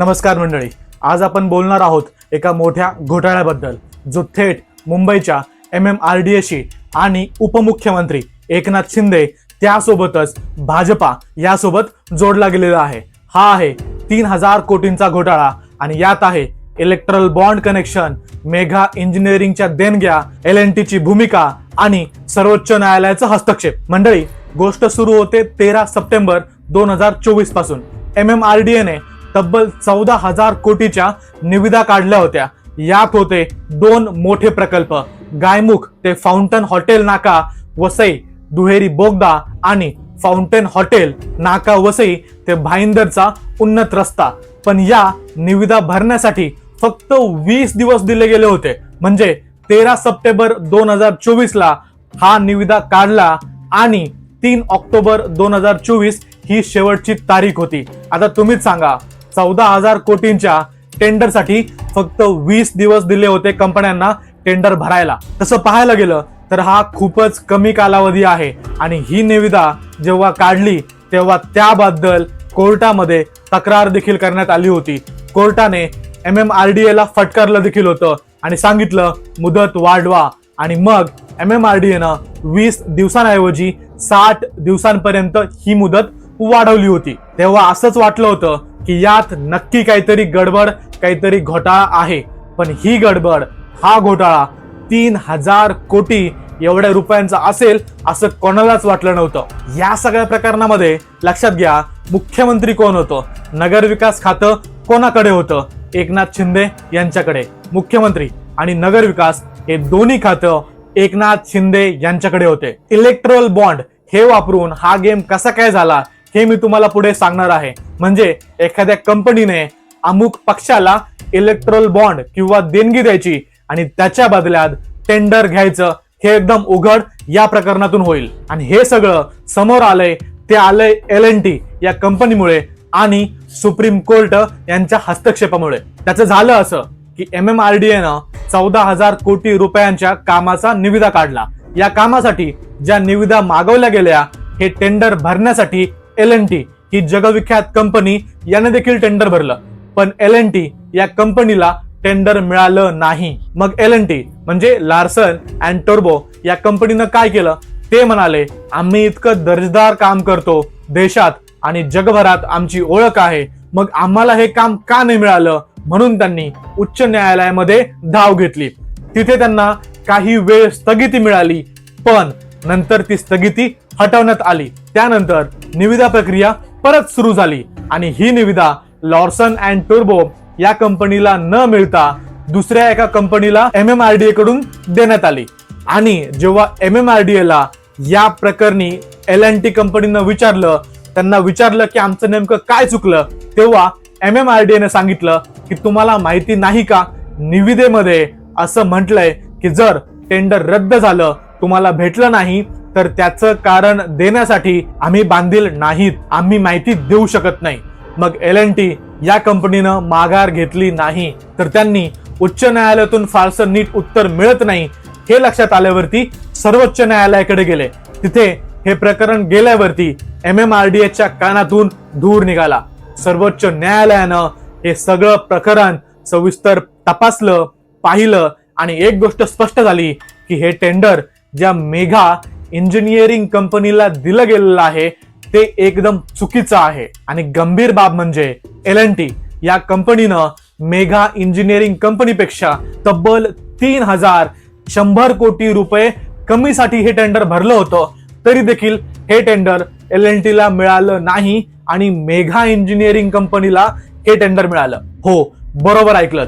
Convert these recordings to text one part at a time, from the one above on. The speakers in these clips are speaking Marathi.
नमस्कार मंडळी. आज आपण बोलणार आहोत एका मोठ्या घोटाळ्याबद्दल जो थेट मुंबईच्या एम एम आर डी एशी आणि उपमुख्यमंत्री एकनाथ शिंदे त्यासोबतच भाजपा यासोबत जोडला गेलेला आहे. हा आहे तीन हजार कोटींचा घोटाळा आणि यात आहे इलेक्ट्रल बॉन्ड कनेक्शन मेघा इंजिनिअरिंगच्या देणग्या एल एन टीची भूमिका आणि सर्वोच्च न्यायालयाचा हस्तक्षेप. मंडळी गोष्ट सुरू होते तेरा सप्टेंबर दोन हजार चोवीसपासून. एम एम आर डी एने तब्बल चौदा हजार कोटीच्या निविदा काढल्या होत्या. यात होते दोन मोठे प्रकल्प. गायमुख ते फाउंटन हॉटेल नाका वसई दुहेरी बोगदा आणि फाउंटेन हॉटेल नाका वसई ते भाईंदरचा उन्नत रस्ता. पण या निविदा भरण्यासाठी फक्त वीस दिवस दिले गेले होते. म्हणजे तेरा सप्टेंबर दोन हजार चोवीसला हा निविदा काढला आणि तीन ऑक्टोबर दोन हजार चोवीस ही शेवटची तारीख होती. आता तुम्हीच सांगा चौदा हजार कोटींच्या टेंडरसाठी फक्त वीस दिवस दिले होते कंपन्यांना टेंडर भरायला. तसं पाहायला गेलं तर हा खूपच कमी कालावधी आहे. आणि ही निविदा जेव्हा काढली तेव्हा त्याबद्दल कोर्टामध्ये तक्रार देखील करण्यात आली होती. कोर्टाने एम एम आर डी एला फटकारलं देखील होतं आणि सांगितलं मुदत वाढवा. आणि मग एम एम आर डी एनं वीस दिवसांऐवजी साठ दिवसांपर्यंत ही मुदत वाढवली होती. तेव्हा असंच वाटलं होतं की यात नक्की काहीतरी गडबड काहीतरी घोटाळा आहे. पण ही गडबड हा घोटाळा तीन हजार कोटी एवढ्या रुपयांचा असेल असं कोणालाच वाटलं नव्हतं. या सगळ्या प्रकरणामध्ये लक्षात घ्या मुख्यमंत्री कोण होतं? नगरविकास खातं कोणाकडे होतं? एकनाथ शिंदे यांच्याकडे. मुख्यमंत्री आणि नगरविकास हे दोन्ही खातं एकनाथ शिंदे यांच्याकडे होते. इलेक्ट्रल बॉन्ड हे वापरून हा गेम कसा काय झाला? हे मी तुम्हाला पुढे सांगणार आहे. म्हणजे एखाद्या कंपनीने अमुक पक्षाला इलेक्ट्रल बॉन्ड किंवा देणगी द्यायची आणि त्याच्या बदल्यात टेंडर घ्यायचं हे एकदम उघड या प्रकरणातून होईल. आणि हे सगळं समोर आलंय ते आलंय एल एन टी या कंपनीमुळे आणि सुप्रीम कोर्ट यांच्या हस्तक्षेपामुळे. त्याचं झालं असं की एम एम आर डी एनं चौदा हजार कोटी रुपयांच्या कामाचा निविदा काढला. या कामासाठी ज्या निविदा मागवल्या गेल्या हे टेंडर भरण्यासाठी एल एन टी ही जगविख्यात कंपनी याने देखील टेंडर भरलं. पण एल एन टी या कंपनीला टेंडर मिळालं नाही. मग एल एन टी म्हणजे लार्सन अँड टोर्बो या कंपनीनं काय केलं? ते म्हणाले आम्ही इतकं दर्जेदार काम करतो देशात आणि जगभरात आमची ओळख आहे. मग आम्हाला हे काम का नाही मिळालं? म्हणून त्यांनी उच्च न्यायालयामध्ये धाव घेतली. तिथे त्यांना काही वेळ स्थगिती मिळाली पण नंतर ती स्थगिती हटवण्यात आली. त्यानंतर निविदा प्रक्रिया परत सुरू झाली. आणि ही निविदा लॉर्सन अँड टुर्बो या कंपनीला न मिळता दुसऱ्या एका कंपनीला M M R D A कडून देण्यात आली. आणि जेव्हा एम एम आर डी एला या प्रकरणी एल एन टी कंपनीनं विचारलं त्यांना विचारलं की आमचं नेमकं काय चुकलं तेव्हा एम एम आर डी एने सांगितलं की तुम्हाला माहिती नाही का निविदेमध्ये असं म्हटलंय की जर टेंडर रद्द झालं तुम्हाला भेटलं नाही तर त्याचं कारण देण्यासाठी आम्ही बांधील नाहीत. आम्ही माहिती देऊ शकत नाही. मग एल एन टी या कंपनीनं माघार घेतली नाही. तर त्यांनी उच्च न्यायालयातून फारसं नीट उत्तर मिळत नाही हे लक्षात आल्यावरती सर्वोच्च न्यायालयाकडे गेले. तिथे हे प्रकरण गेल्यावरती एम एम आर डी एच्या कानातून धूर निघाला. सर्वोच्च न्यायालयानं हे सगळं प्रकरण सविस्तर तपासलं पाहिलं आणि एक गोष्ट स्पष्ट झाली की हे टेंडर ज्या मेघा इंजिनिअरिंग कंपनीला दिलं गेलेलं आहे ते एकदम चुकीचं आहे. आणि गंभीर बाब म्हणजे एल एन टी या कंपनीनं मेघा इंजिनिअरिंग कंपनीपेक्षा तब्बल तीन हजार शंभर कोटी रुपये कमीसाठी हे टेंडर भरलं होतं. तरी देखील हे टेंडर एल एन टीला मिळालं नाही आणि मेघा इंजिनिअरिंग कंपनीला हे टेंडर मिळालं. हो बरोबर ऐकलं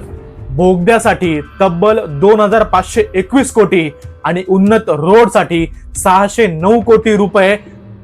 बोगद्यासाठी तब्बल दोन हजार पाचशे एकवीस कोटी आणि उन्नत रोडसाठी सहाशे नऊ कोटी रुपये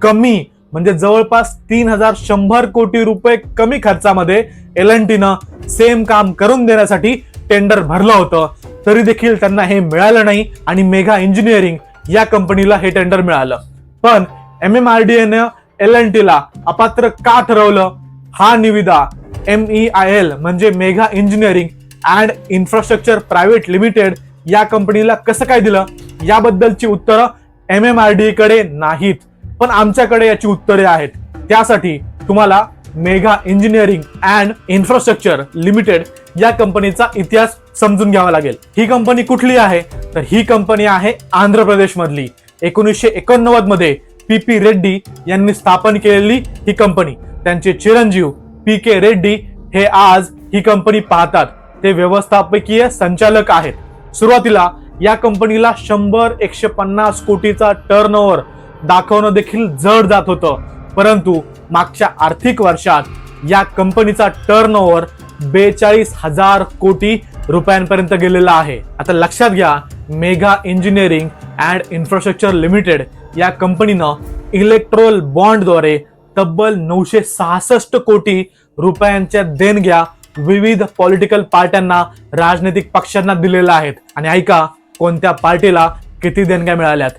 कमी म्हणजे जवळपास तीन हजार शंभर कोटी रुपये कमी खर्चामध्ये एल एन टीनं सेम काम करून देण्यासाठी टेंडर भरलं होतं. तरी देखील त्यांना हे मिळालं नाही आणि मेघा इंजिनिअरिंग या कंपनीला हे टेंडर मिळालं. पण एम एम आर डी एनं एल एन टीला अपात्र का ठरवलं? हा निविदा एम ई आय एल म्हणजे Megha engineering and infrastructure private limited या कंपनीला कसं काय दिलं? याबद्दलची उत्तरं एम एम आर डी कडे नाहीत. पण आमच्याकडे याची उत्तरे आहेत. त्यासाठी तुम्हाला Megha engineering and infrastructure limited या कंपनीचा इतिहास समजून घ्यावा लागेल. ही कंपनी कुठली आहे? तर ही कंपनी आहे आंध्र प्रदेश मधली एकोणीसशे एकोणनव्वदमध्ये पी पी रेड्डी यांनी स्थापन केलेली ही कंपनी. त्यांचे चिरंजीव पी के रेड्डी हे आज ही कंपनी पाहतात. ते व्यवस्थापकीय संचालक आहेत. सुरुवातीला या कंपनीला शंभर एकशे पन्नास कोटीचा टर्नओव्हर दाखवणं देखील जड जात होतं. परंतु मागच्या आर्थिक वर्षात या कंपनीचा टर्नओव्हर बेचाळीस हजार कोटी रुपयांपर्यंत गेलेला आहे. आता लक्षात घ्या Megha engineering and infrastructure limited या कंपनीनं इलेक्ट्रोल बॉन्डद्वारे तब्बल नऊशे सहासष्ट कोटी रुपयांच्या देणग्या विविध पॉलिटिकल पार्ट्यांना राजनैतिक पक्षांना दिलेल्या आहेत. आणि ऐका कोणत्या पार्टीला किती देणग्या मिळाल्यात?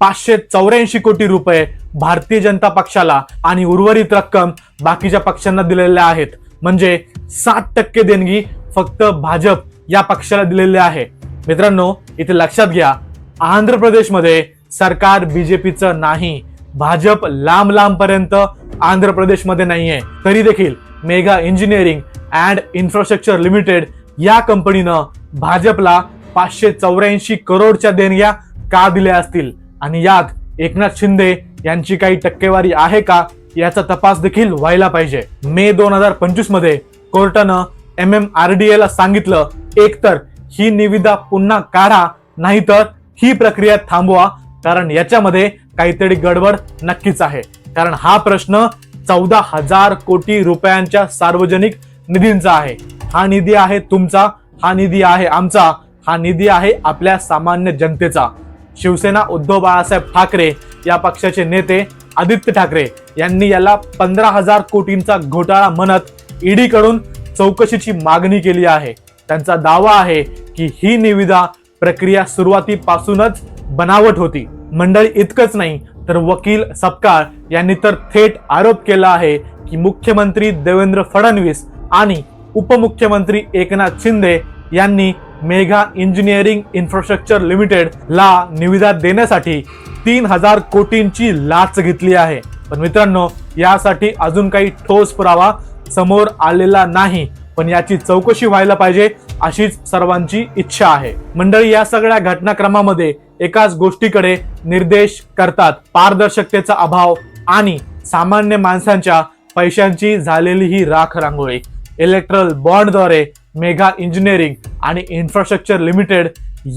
पाचशे चौऱ्याऐंशी कोटी रुपये भारतीय जनता पक्षाला आणि उर्वरित रक्कम बाकीच्या पक्षांना दिलेल्या आहेत. म्हणजे सात टक्के देणगी फक्त भाजप या पक्षाला दिलेली आहे. मित्रांनो इथे लक्षात घ्या आंध्र प्रदेशमध्ये सरकार बीजेपीचं नाही. भाजप लांब लांब पर्यंत आंध्र प्रदेशमध्ये नाहीये. तरी देखील Megha engineering and infrastructure limited या कंपनीनं भाजपला पाचशे चौऱ्याऐंशी करोडच्या देणग्या का दिल्या असतील? आणि यात एकनाथ शिंदे यांची काही टक्केवारी आहे का? याचा तपास देखील व्हायला पाहिजे. मे दोन हजार पंचवीसमध्ये कोर्टानं एम एम आर डी ला सांगितलं एकतर ही निविदा पुन्हा काढा नाहीतर ही प्रक्रिया थांबवा कारण याच्यामध्ये काहीतरी गडबड नक्कीच आहे. कारण हा प्रश्न चौदा हजार कोटी रुपयांच्या सार्वजनिक निधींचा आहे. हा निधी आहे तुमचा हा निधी आहे आमचा हा निधी आहे आपल्या सामान्य जनतेचा. शिवसेना उद्धव बाळासाहेब ठाकरे या पक्षाचे नेते आदित्य ठाकरे यांनी याला पंधरा हजार कोटींचा घोटाळा म्हणत ईडीकडून चौकशीची मागणी केली आहे. त्यांचा दावा आहे की ही निविदा प्रक्रिया सुरुवातीपासूनच बनावट होती. मंडळी इतकंच नाही तर वकील सपकाळ यांनी तर थेट आरोप केला आहे की मुख्यमंत्री देवेंद्र फडणवीस आणि उपमुख्यमंत्री एकनाथ शिंदे यांनी मेघा इंजिनिअरिंग इन्फ्रास्ट्रक्चर लिमिटेड ला निविदा देण्यासाठी तीन हजार कोटींची लाच घेतली आहे. पण मित्रांनो यासाठी अजून काही ठोस पुरावा समोर आलेला नाही पण याची चौकशी व्हायला पाहिजे अशीच सर्वांची इच्छा आहे. मंडळी या सगळ्या घटनाक्रमामध्ये एकाच गोष्टीकडे निर्देश करतात. पारदर्शकतेचा अभाव आणि सामान्य माणसांच्या पैशांची झालेली ही राख रांगोळी. इलेक्ट्रल बॉन्डद्वारे मेगा इंजिनिअरिंग आणि इन्फ्रास्ट्रक्चर लिमिटेड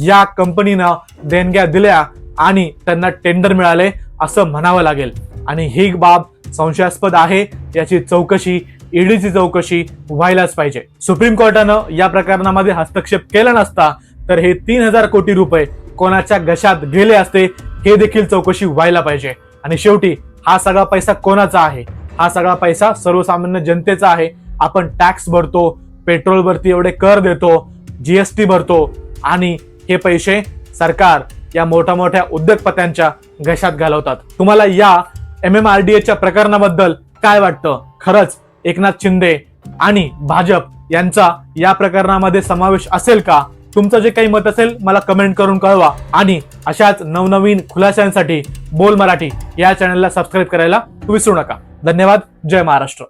या कंपनीनं देणग्या दिल्या आणि त्यांना टेंडर मिळाले असं म्हणावं लागेल. आणि ही बाब संशयास्पद आहे. याची चौकशी ईडीची चौकशी व्हायलाच पाहिजे. सुप्रीम कोर्टानं या प्रकरणामध्ये हस्तक्षेप केला नसता तर हे तीन हजार कोटी रुपये कोणाच्या घशात गेले असते हे देखील चौकशी व्हायला पाहिजे. आणि शेवटी हा सगळा पैसा कोणाचा आहे? हा सगळा पैसा सर्वसामान्य जनतेचा आहे. आपण टॅक्स भरतो पेट्रोलवरती एवढे कर देतो जीएसटी भरतो आणि हे पैसे सरकार या मोठ्या मोठ्या उद्योगपत्यांच्या घशात घालवतात. तुम्हाला या एम एम आर डी एच्या प्रकरणाबद्दल काय वाटतं? खरंच एकनाथ शिंदे आणि भाजप यांचा या प्रकरणामध्ये समावेश असेल का? तुमचं जे काही मत असेल मला कमेंट करून कळवा. आणि अशाच नवनवीन खुलाशांसाठी बोल मराठी या चॅनलला सबस्क्राईब करायला विसरू नका. धन्यवाद. जय महाराष्ट्र.